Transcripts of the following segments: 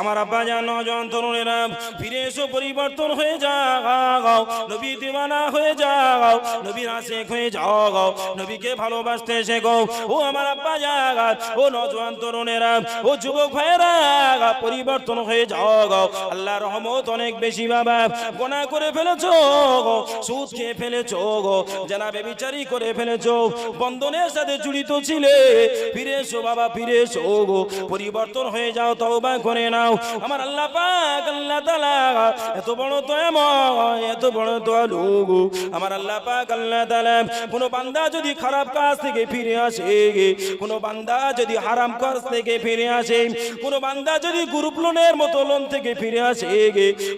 আমার আব্বা জান নজন তরুণেরা ফিরে এসো পরিবর্তন হয়ে যাও নবী দিওয়ানা হয়ে যাও নবীর আশেক হয়ে যাও নবীকে ভালোবাসতে শেখো। ও আমার আব্বা জাগাত ও নজওয়ান তরুণেরা ও যুবক ভাইয়েরা পরিবর্তন হয়ে যাও আল্লাহ রহমত অনেক বেশি বাবা। গোনা করে ফেলেছো গো, সুদ খেয়ে ফেলেছো গো জানা বেবিচারি করে ফেলেছো বন্ধনের সাথে জড়িত ছিলে। ফিরে এসো বাবা ফিরে এসো গো। পরিবর্তন হয়ে যাও তওবা করে নাও আমার আল্লাহ পাক, আল্লাহ তাআলা এত বড় দয়াময়, এত বড় দয়ালু আমার আল্লাহ পাক, আল্লাহ তাআলা, কোন বান্দা যদি খারাপ কাজ থেকে ফিরে আসে, কোন বান্দা যদি হারাম কাজ থেকে ফিরে আসে, কোন বান্দা যদি গ্রুপ লোনের মতো লোন থেকে ফিরে আসে,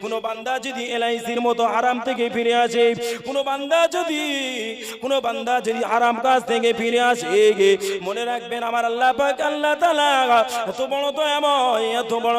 কোন বান্দা যদি এলআইসির মতো হারাম থেকে ফিরে আসে, কোন বান্দা যদি, কোন বান্দা যদি হারাম কাজ থেকে ফিরে আসে, মনে রাখবেন আমার আল্লাহ পাক, আল্লাহ তাআলা, এত বড় দয়াময়, এত বড়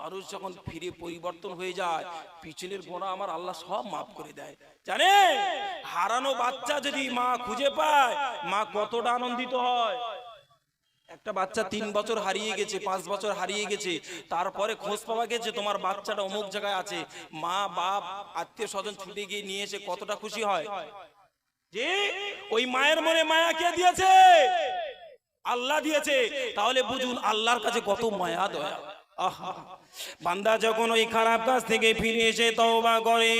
মানুষ যখন ফিরে পরিবর্তন হয়ে যায়, পিছনের গোনা আমার আল্লাহ সব মাফ করে দেয়। জানে? হারানো বাচ্চা যদি মা খুঁজে পায়, মা কতটা আনন্দিত হয়। একটা বাচ্চা তিন বছর হারিয়ে গেছে, পাঁচ বছর হারিয়ে গেছে, তারপরে খোঁজ পাওয়া গেছে তোমার বাচ্চাটা অমুক জায়গায় আছে, মা, বাপ আত্মীয় স্বজন ছুটে গিয়ে নিয়ে এসে কতটা খুশি হয়। যে ওই মায়ের মনে মায়া কে দিয়েছে? আল্লাহ দিয়েছে। তাহলে বুঝুন, আল্লাহর কাছে কত মায়া, দয়া। আহা। বান্দা যখন ওই খারাপ কাজ থেকে ফিরে এসে তওবা করে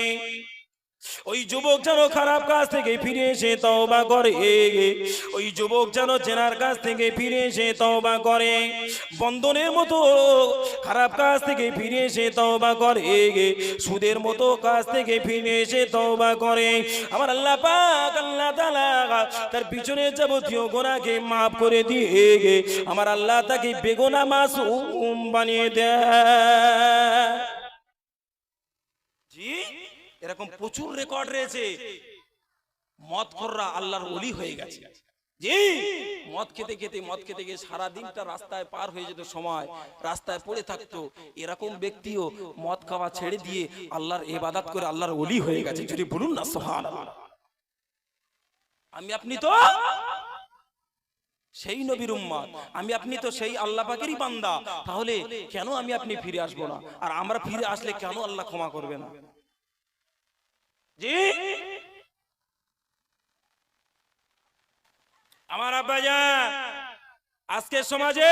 ওই যুবক যেন খারাপ কাজ থেকে ফিরে এসে তওবা করে। ওই যুবক যেন জেনার কাছ থেকে ফিরে এসে তওবা করে। বন্ধনের মতো খারাপ কাজ থেকে ফিরে এসে তওবা করে। সুদের মতো কাজ থেকে ফিরে এসে তওবা করে। আমার আল্লাহ পাক, আল্লাহ তাআলা তার পিছনে যাবতীয় গোনাকে মাফ করে দিয়ে গে আমার আল্লাহ তাকে বেগুনা মাসুম বানিয়ে দেয়। জি? এরকম প্রচুর রেকর্ড রয়েছে। মদ খররা আল্লাহর ওলি হয়ে গেছে। জি? মদ খেতে খেতে, মদ খেতে গিয়ে সারা দিনটা রাস্তায় পার হয়ে যেত সময়, রাস্তায় পড়ে থাকতো। এরকম ব্যক্তিও মদ খাওয়া ছেড়ে দিয়ে আল্লাহর এবাদাত করে আল্লাহর ওলি হয়ে গেছে। যদি বলুন না সোহান আমি আপনি তো? সেই নবীর উম্মাদ আমি আপনি তো সেই আল্লাহ পাকেরই বান্দা। তাহলে কেন আমি আপনি ফিরে আসব না? আর আমরা ফিরে আসলে কেন আল্লাহ ক্ষমা করবে না? জি? আমার আব্বা আজকের সমাজে